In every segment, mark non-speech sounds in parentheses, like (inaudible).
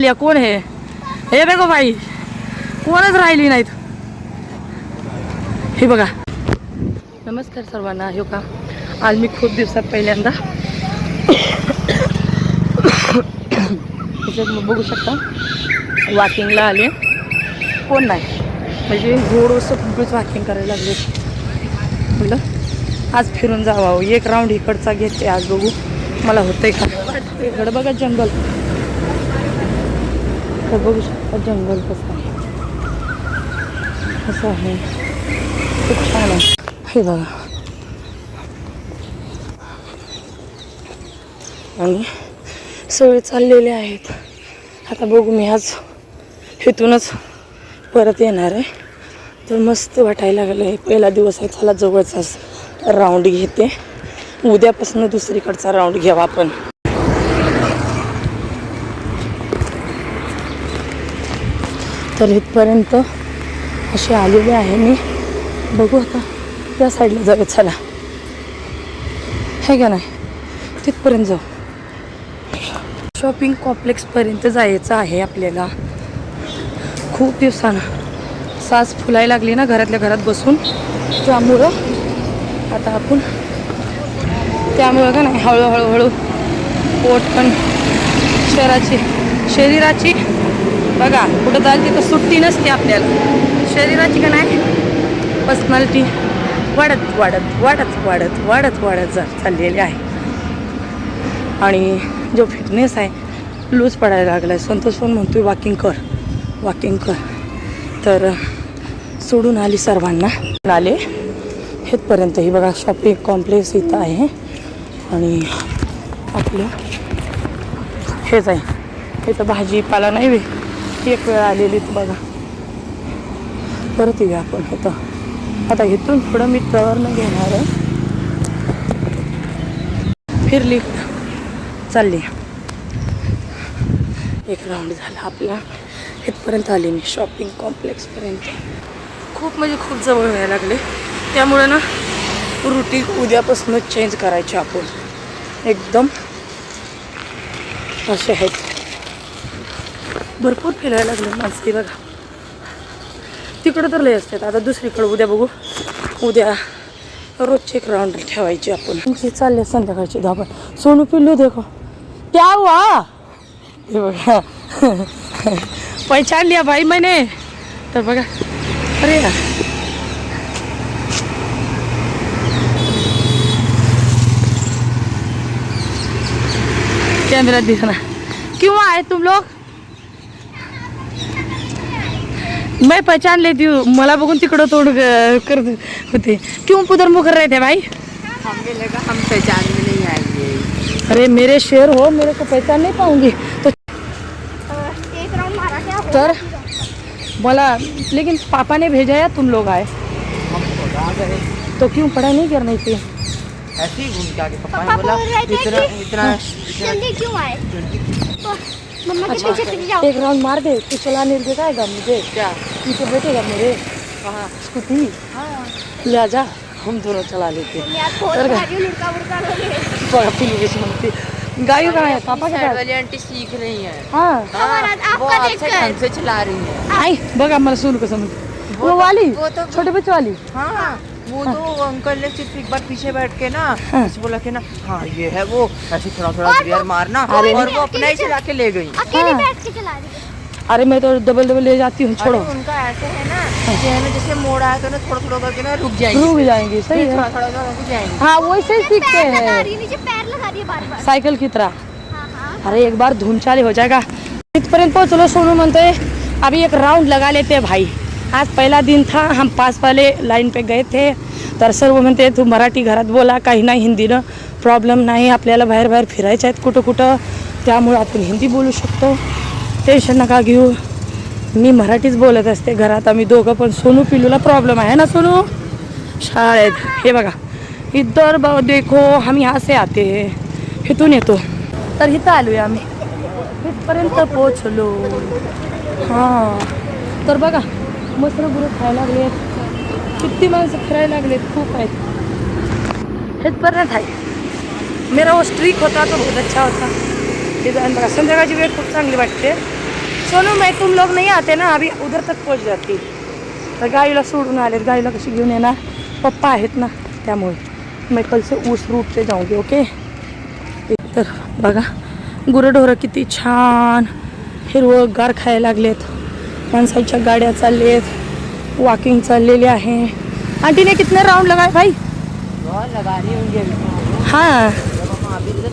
लिया कोण हे? हे बघा बाई कोणच राहिली नाहीत. हे बघा. नमस्कार सर्वांना हो का आज मी खूप दिवसात पहिल्यांदा (coughs) बघू शकता. वॉकिंगला आले. कोण नाही. म्हणजे थोडंसं सगळंच वॉकिंग करायला लागले. म्हटलं आज फिरून जावं. एक राऊंड इकडचा घेते आज बघू. मला होतंय का? इकडं बघा जंगल तर बघू शकता जंगल कसं आहे. कसं आहे. खूप छान आहे. हे बघा. आणि सगळे चाललेले आहेत. आता बघू मी आज इथूनच परत येणार आहे. तर मस्त वाटायला लागलं आहे पहिला दिवस आहे. चला जवळचाच राऊंड घेते. उद्यापासून दुसरीकडचा राऊंड घ्यावा आपण. तर इथपर्यंत असे आलेले आहे मी. बघू आता त्या साईडला जाऊया. चला. हे का नाही तिथपर्यंत जाऊ. शॉपिंग कॉम्प्लेक्सपर्यंत जायचं आहे आपल्याला. खूप दिवसानं. सास फुलायला लागली ना घरातल्या घरात बसून. त्यामुळं आता आपण त्यामुळं का नाही हळूहळू हळू पोट पण शरीराची शरीराची बघा कुठं जाईल तिथं सुट्टी नसते आपल्याला. शरीराची का नाही? पर्सनॅलिटी वाढत वाढत वाढत वाढत वाढत वाढत जा चाललेली आहे. आणि जो फिटनेस आहे लूज पडायला लागला आहे संतोष पण आहे वॉकिंग कर वॉकिंग कर. तर सोडून आली सर्वांना. आले. हेतपर्यंत ही बघा शॉपिंग कॉम्प्लेक्स इथं आहे. आणि आपलं हेच आहे. इथं भाजीपाला नाही वे एक वेळ आलेली बघा. परत येऊया आपण होतं आता इथून पुढं मी टर्न घेणार आहे. फिरली. चालली. एक राऊंड झाला आपला. इथपर्यंत आली मी शॉपिंग कॉम्प्लेक्सपर्यंत खूप म्हणजे खूप जवळ व्हायला लागले. त्यामुळे ना रुटीन उद्यापासूनच चेंज करायची आपण. एकदम असे आहेत. भरपूर फिरायला लागले माणसे बघा. तिकडं तर लय असतात. आता दुसरीकडं उद्या बघू. उद्या रोजचे एक राऊंड ठेवायची आपण. तुमची चालले संध्याकाळची धाबा सोनू पिल्लू देखो. त्या वा. हे बघा. पहचान लिया भाई मैंने तर बघा. अरे यार. दिसणार किंवा क्यों आए तुम लोग मैं पहचान लेती हूँ। मला बघून तिकडं तोड करत होते. क्यों पुदर मुख रहे थे भाई? हमें लगा हम पहचान में नहीं आएँगे। अरे मेरे शेर हो मेरे को पहचान नहीं पाऊँगी। तो एक राउंड मारा क्या? सर बोला लेकिन पापा ने भेजा या तुम लोग आए? हम तो तो क्यों पढ़ाई नहीं करनी थी ऐसे ही घूम के आगे पापा ने बोला बोल रहे थे इतना इतना जल्दी क्यों आए? तो के एक राउंड मार दे. तू चलाने देगा मुझे क्या पीछे बैठेगा मेरे? कहाँ स्कूटी? ले जा. हम दोनों चला लेते. हैं गाय कहाँ है पापा के वाली आंटी सीख रही है. हाँ. हमारा वो आपका आपसे देखकर। ढंग से चला रही है. आई बघा मला सुन कसं म्हणते. वो वाली? वो तो छोटे बच्चे वाली हाँ. वो तो अंकल ने सिर्फ़ एक बार पीछे बैठ के ना हाँ। ऐसे बोला के ना हाँ ये है वो ऐसे थोड़ा थोड़ा गियर मारना अरे और। वो अपना ही चला के ले गई। हाँ। बैठ के चला रही है। अरे मैं तो डबल डबल ले जाती हूँ छोड़ो। उनका ऐसे है ना है। जैसे मोड़ आया तो ना थोड़ा थोड़ा करके ना रुक जाएँगे रुक जाएँगी सही है। थोड़ा थोड़ा रुक जाएँगे। हाँ वैसे ही सीखते हैं। रही है नीचे पैर लगा रही है बार बार सायकल की तरह। हाँ हाँ। अरे एक बार धूम चाली हो जाएगा। इथपर्यंत पोहोचलो सोनू म्हणतोय अभी एक राउंड लगा लेते हैं भाई। आज पहला दिन था हम पास वाले लाईन पे गए थे. तर सर्व म्हणते तू मराठी घरात बोला काही नाही हिंदीनं प्रॉब्लेम नाही आपल्याला बाहेर बाहेर फिरायचं आहेत कुठं कुठं. त्यामुळं आपण हिंदी बोलू शकतो. टेन्शन नका घेऊ. मी मराठीच बोलत असते घरात. आम्ही दोघं पण सोनू पिल्लूला प्रॉब्लेम आहे ना सोनू? शाळेत. हे बघा. इतर ब देखो आम्ही असे आते इथून येतो. तर इथं आलो आहे आम्ही. इथपर्यंत पोचलो हां. तर बघा मस्त गुरु खायला लागले. किती माणसं फिरायला लागलेत खूप आहेत. हेच इथपर्यंत आहे मेरा वो स्ट्रीक होता तो बहुत अच्छा होता. डिझाईन बघा संध्याकाळची वेळ खूप चांगली वाटते. सोनू मैं तुम लोग नहीं आते ना अभी उधर तक पोहोच जाती. तर गाईला सोडून आलेत गाईला कशी घेऊन येणार? पप्पा आहेत ना त्यामुळे. मैं कल से उस रूट से जाऊंगी ओके तर बघा गुरंढोरं किती छान हिरवंगार खायला लागलेत. माणसाच्या गाड्या चाललेत वॉकिंग चाललेली आहे. आंटीने कितने राउंड लगाए भाई? बहुत लगा रही होंगी अभी हाँ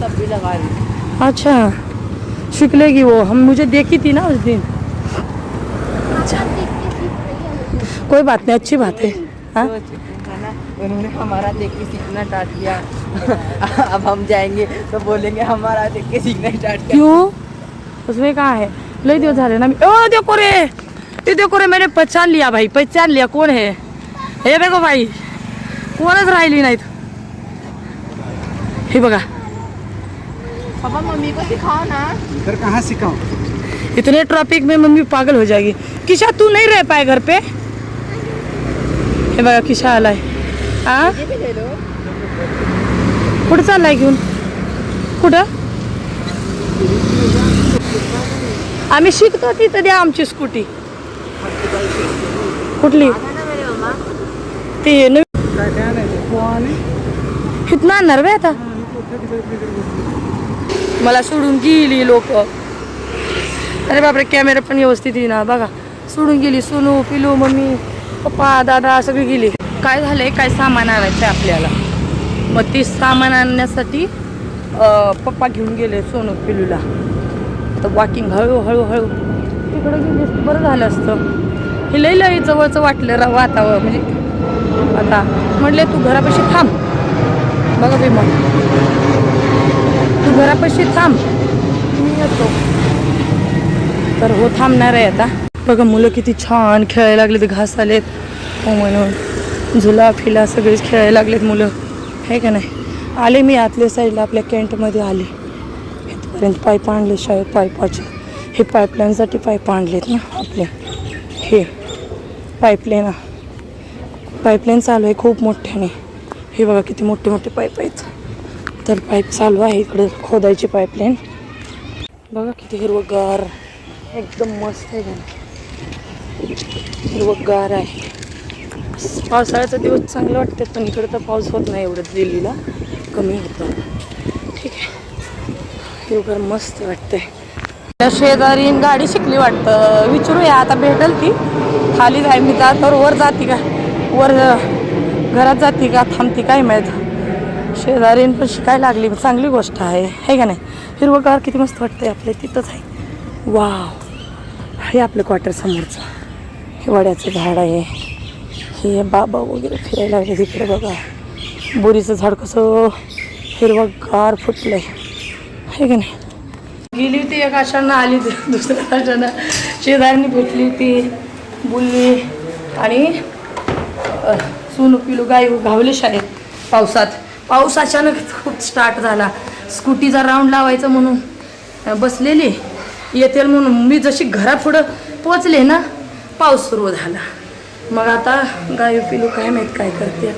तब भी लगा रही अच्छा. शिकलेगी वो. हम मुझे देखी थी ना उस दिन. कोई बात नहीं अच्छी बात है. ना उन्होंने हमारा देख के सीखना स्टार्ट किया. (laughs) अब हम जाएंगे तो बोलेंगे हमारा देख के सीखना स्टार्ट किया. क्यों? उसमें कहाँ है? लई दिवस झाले ना मी. ओ देखो रे ये देखो रे मैंने पहचान लिया भाई पहचान लिया कौन है? हे देखो भाई कोणच राहिली नाहीत? हे बघा। पापा मम्मी को सिखाओ ना। फिर कहाँ सिखाऊं? इतने ट्रैफिक में मम्मी पागल हो जाएगी। किशा तू नहीं रह पाए घर पे? हे बघा किशा आलाय। आ? ये भी ले लो। कुठं चाललाय घेऊन? कुठं? आम्ही शिकतो तिथं द्या आमची स्कूटी कुठली? ती ना ते आणणार बे आता. मला सोडून गेली लोक. अरे बापरे कॅमेरा पण व्यवस्थित येईना बघा. सोडून गेली सोनू पिलू मम्मी पप्पा दादा सगळी गेली. काय झालंय? काय सामान आणायचं आहे आपल्याला? मग ते सामान आणण्यासाठी पप्पा घेऊन गेले सोनू पिलूला. तर वॉकिंग हळू हळू तिकडं गेली बरं झालं असतं. हे लई लई जवळचं वाटलं रा वातावरण म्हणजे आता म्हटले तू घरापाशी थांब. बघा भीमा. तू घरापाशी थांब. मी येतो. तर हो थांबणार आहे आता. बघा मुलं किती छान खेळायला लागलेत घास आलेत. हो म्हणून. झुला फिला सगळेच खेळायला लागलेत मुलं. आहे का नाही? आले मी आतल्या साईडला आपल्या कॅन्टमध्ये आले. इथपर्यंत पाईप आणले शाळेत पाईपाचे हे पाईपलाईनसाठी पाईप आणलेत ना आपले. हे पाईपलाईन. पाईपलाईन चालू आहे खूप मोठ्याने. हे बघा किती मोठे मोठे पाईप आहेत. तर पाईप चालू आहे इकडे खोदायची पाईपलाईन. बघा किती हिरवगार एकदम मस्त आहे हिरवगार आहे. पावसाळ्याचा दिवस चांगला वाटते पण इकडे तर पाऊस होत नाही एवढं दिल्लीला. कमी होतं. ठीक आहे. हिरवगार मस्त वाटतंय. त्या शेजारीन गाडी शिकली वाटतं. विचारूया आता भेटल ती. खाली जाय मी जात वर जाते का? वर घरात जाते का? थांबते काय माहीत? शेजारीन पण शिकायला लागली चांगली गोष्ट आहे. है का नाही? हिरवगार किती मस्त वाटतंय आपल्या तिथंच आहे. वाव. हे आपलं क्वार्टर समोरचं. हे वड्याचं झाड आहे. हे बाबा वगैरे फिरायला लागले तिकडे बघा. बोरीचं झाड कसं हिरवगार फुटलंय. आहे का नाही? गेली होती एक आशांना आली होती (laughs) दुसऱ्या आशांना शेजाऱ्यांनी भेटली होती बोलली. आणि सोनू पिलू गाय घावले शाळेत पावसात. पाऊस अचानक खूप स्टार्ट झाला. स्कूटीचा राऊंड लावायचं म्हणून. बसलेली. येतील म्हणून. मी जशी घरापुढं पोचले ना पाऊस सुरू झाला. मग आता गाय पिलू काय माहीत काय करते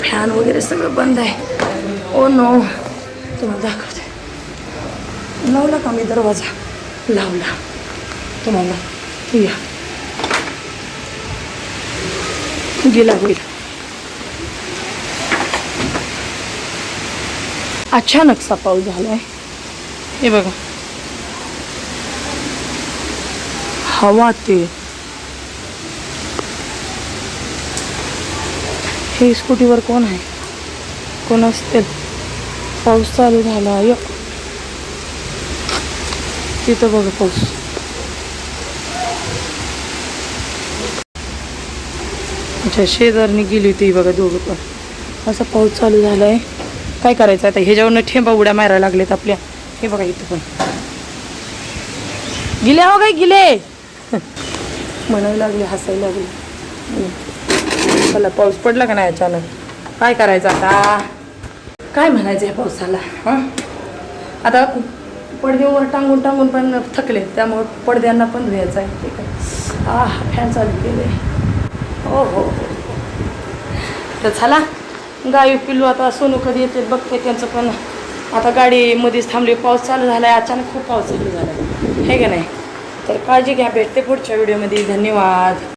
फॅन वगैरे सगळं बंद आहे. Oh ओ नो तुम्हाला दाखवते. लावला का मी दरवाजा? लावला. तुम्हाला या. गेला होईल अचानकचा पाऊस झालाय. हे बघा. हवा ते. हे स्कूटीवर कोण आहे? कोण असतील पाऊस चालू झाला य तिथं बघा पाऊस अच्छा शेजारनी गेली होती बघा दोघं पण. असा पाऊस चालू झाला आहे काय करायचं आता? ह्याच्यावरनं ठेंबा उड्या मारायला लागलेत आपल्या. हे बघा इथं पण. गिले हो काय गिले! (laughs) म्हणायला लागले हसायला लागले. चला पाऊस पडला का नाही अचानक? काय करायचं आता? काय म्हणायचं या पावसाला? हां? आता पडद्यावर टांगून टांगून पण थकले. त्यामुळे पडद्यांना पण धुयायचं आहे. ठीक आहे. आ फॅन चालू केले हो हो हो. तर झाला गायी पिल्लू आता सोनू कधी येते बघते त्यांचं पण. आता गाडीमध्येच थांबली. पाऊस चालू झाला आहे अचानक खूप पाऊस चालू झाला आहे हे का नाही? तर काळजी घ्या. भेटते पुढच्या व्हिडिओमध्ये. धन्यवाद.